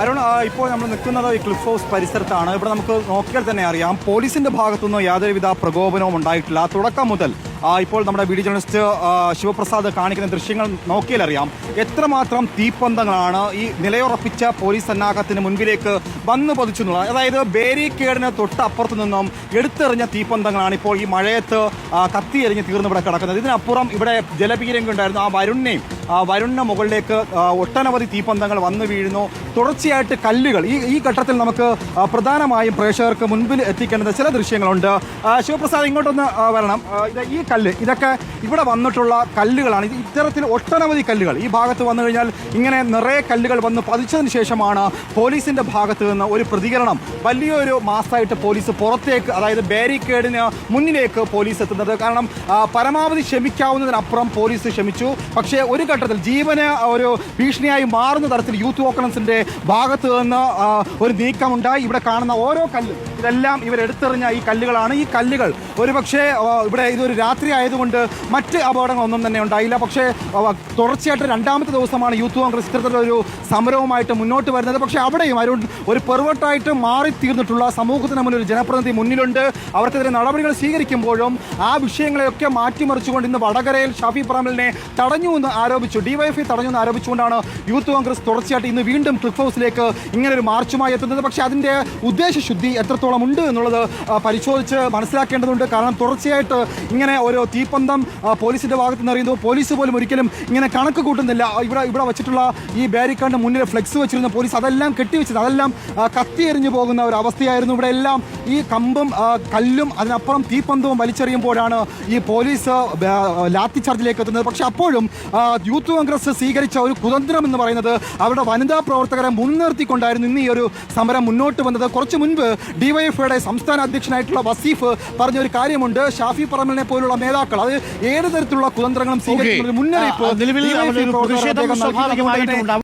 അരുൺ ഇപ്പോൾ നമ്മൾ നിൽക്കുന്നത് ഈ ക്ലിഫ് ഹൗസ് പരിസരത്താണ്. ഇവിടെ നമുക്ക് നോക്കിയാൽ തന്നെ അറിയാം പോലീസിന്റെ ഭാഗത്തുനിന്ന് യാതൊരുവിധ പ്രകോപനവും ഉണ്ടായിട്ടില്ല. തുടക്കം മുതൽ ഇപ്പോൾ നമ്മുടെ വീഡിയോ ജേർണലിസ്റ്റ് ആ, ശിവപ്രസാദ് കാണിക്കുന്ന ദൃശ്യങ്ങൾ നോക്കിയാൽ അറിയാം. എത്രമാത്രം തീപ്പന്തങ്ങളാണ് ഈ നിലയുറപ്പിച്ച പോലീസ് സന്നാഹത്തിന് മുൻപിലേക്ക് വന്നു പതിച്ചു എന്നുള്ളത്. അതായത് ബേരിക്കേഡിന് തൊട്ടപ്പുറത്തു നിന്നും എടുത്തെറിഞ്ഞ തീപ്പന്തങ്ങളാണ് ഇപ്പോൾ ഈ മഴയത്ത് കത്തിയെറിഞ്ഞ് തീർന്നു ഇവിടെ കിടക്കുന്നത്. ഇതിനപ്പുറം ഇവിടെ ജലപീരങ്കുണ്ടായിരുന്നു ആ വരുണിനെയും ആ വരുണിന് മുകളിലേക്ക് ഒട്ടനവധി തീപ്പന്തങ്ങൾ വന്നു വീഴുന്നു. തുടർച്ചയായിട്ട് കല്ലുകൾ. ഈ ഈ ഘട്ടത്തിൽ നമുക്ക് പ്രധാനമായും പ്രേക്ഷകർക്ക് മുൻപിൽ എത്തിക്കേണ്ട ചില ദൃശ്യങ്ങളുണ്ട്. ശിവപ്രസാദ് ഇങ്ങോട്ടൊന്ന് വരണം. ഈ കല്ല് ഇതൊക്കെ ഇവിടെ വന്നിട്ടുള്ള കല്ലുകളാണ്. ഇത് ഇത്തരത്തിൽ ഒട്ടനവധി കല്ലുകൾ. ഈ ഭാഗത്ത് വന്നു കഴിഞ്ഞാൽ ഇങ്ങനെ നിറയെ കല്ലുകൾ വന്ന് പതിച്ചതിന് ശേഷമാണ് പോലീസിന്റെ ഭാഗത്ത് നിന്ന് ഒരു പ്രതികരണം. വലിയൊരു മാസമായിട്ട് പോലീസ് പുറത്തേക്ക് അതായത് ബാരിക്കേഡിന് മുന്നിലേക്ക് പോലീസ് എത്തുന്നത്. കാരണം പരമാവധി ക്ഷമിക്കാവുന്നതിനപ്പുറം പോലീസ് ക്ഷമിച്ചു. പക്ഷേ ഒരു ഘട്ടത്തിൽ ജീവന് ഒരു ഭീഷണിയായി മാറുന്ന തരത്തിൽ യൂത്ത് ഓക്കണൻസിന്റെ ഭാഗത്ത് നിന്ന് ഒരു നീക്കമുണ്ടായി. ഇവിടെ കാണുന്ന ഓരോ കല്ലും ഇതെല്ലാം ഇവരെടുത്തെറിഞ്ഞ ഈ കല്ലുകളാണ്. ഈ കല്ലുകൾ ഒരുപക്ഷെ ഇവിടെ ഇതൊരു രാത്രി ആയതുകൊണ്ട് മറ്റ് അപകടങ്ങളൊന്നും തന്നെ ഉണ്ടായില്ല. പക്ഷേ തുടർച്ചയായിട്ട് രണ്ടാമത്തെ ദിവസമാണ് യൂത്ത് കോൺഗ്രസ് ഇത്തരത്തിലൊരു സമരവുമായിട്ട് മുന്നോട്ട് വരുന്നത്. പക്ഷേ അവിടെയും അരുൺ ഒരു പെർവട്ടായിട്ട് മാറിത്തീർന്നിട്ടുള്ള സമൂഹത്തിന് മുന്നിൽ ഒരു ജനപ്രതിനിധി മുന്നിലുണ്ട്. അവർക്കെതിരെ നടപടികൾ സ്വീകരിക്കുമ്പോഴും ആ വിഷയങ്ങളെയൊക്കെ മാറ്റിമറിച്ചുകൊണ്ട് ഇന്ന് വടകരയിൽ ഷാഫി പറമ്പലിനെ തടഞ്ഞു എന്ന് ആരോപിച്ചു ഡിവൈഎഫ്ഐ തടഞ്ഞു എന്ന് ആരോപിച്ചുകൊണ്ടാണ് യൂത്ത് കോൺഗ്രസ് തുടർച്ചയായിട്ട് ഇന്ന് വീണ്ടും ക്ലിഫ് ഹൗസിലേക്ക് ഇങ്ങനെ ഒരു മാർച്ചുമായി എത്തുന്നത്. പക്ഷേ അതിന്റെ ഉദ്ദേശശുദ്ധി എത്രത്തോളം ഉണ്ട് എന്നുള്ളത് പരിശോധിച്ച് മനസ്സിലാക്കേണ്ടതുണ്ട്. കാരണം തുടർച്ചയായിട്ട് ഇങ്ങനെ ഓരോ തീപ്പന്തം പോലീസിന്റെ ഭാഗത്ത് നിന്ന് അറിയുന്നു. പോലീസ് പോലും ഒരിക്കലും ഇങ്ങനെ കണക്ക് കൂട്ടുന്നില്ല. ഇവിടെ ഇവിടെ വെച്ചിട്ടുള്ള ഈ ബാരിക്കേഡിന് മുന്നിൽ ഫ്ലെക്സ് വെച്ചിരുന്ന പോലീസ് അതെല്ലാം കെട്ടിവെച്ചത്. അതെല്ലാം കത്തി കത്തിയെറിഞ്ഞു പോകുന്ന ഒരു അവസ്ഥയായിരുന്നു ഇവിടെ എല്ലാം. ഈ കമ്പും കല്ലും അതിനപ്പുറം തീപ്പന്തവും വലിച്ചെറിയുമ്പോഴാണ് ഈ പോലീസ് ലാത്തി ചാർജിലേക്ക് എത്തുന്നത്. പക്ഷേ അപ്പോഴും യൂത്ത് കോൺഗ്രസ് സ്വീകരിച്ച ഒരു കുതന്ത്രം എന്ന് പറയുന്നത് അവരുടെ വനിതാ പ്രവർത്തകരെ മുൻനിർത്തിക്കൊണ്ടായിരുന്നു ഇന്ന് ഈ ഒരു സമരം മുന്നോട്ട് വന്നത്. കുറച്ച് മുൻപ് ഡിവൈഎഫ്ഐയുടെ സംസ്ഥാന അധ്യക്ഷനായിട്ടുള്ള വസീഫ് പറഞ്ഞ ഒരു കാര്യമുണ്ട്. ഷാഫി പറമ്പലിനെ പോലുള്ള നേതാക്കൾ അത് ഏത് തരത്തിലുള്ള കുതന്ത്രങ്ങളും സ്വീകരിക്കുന്ന മുന്നറിയിപ്പ്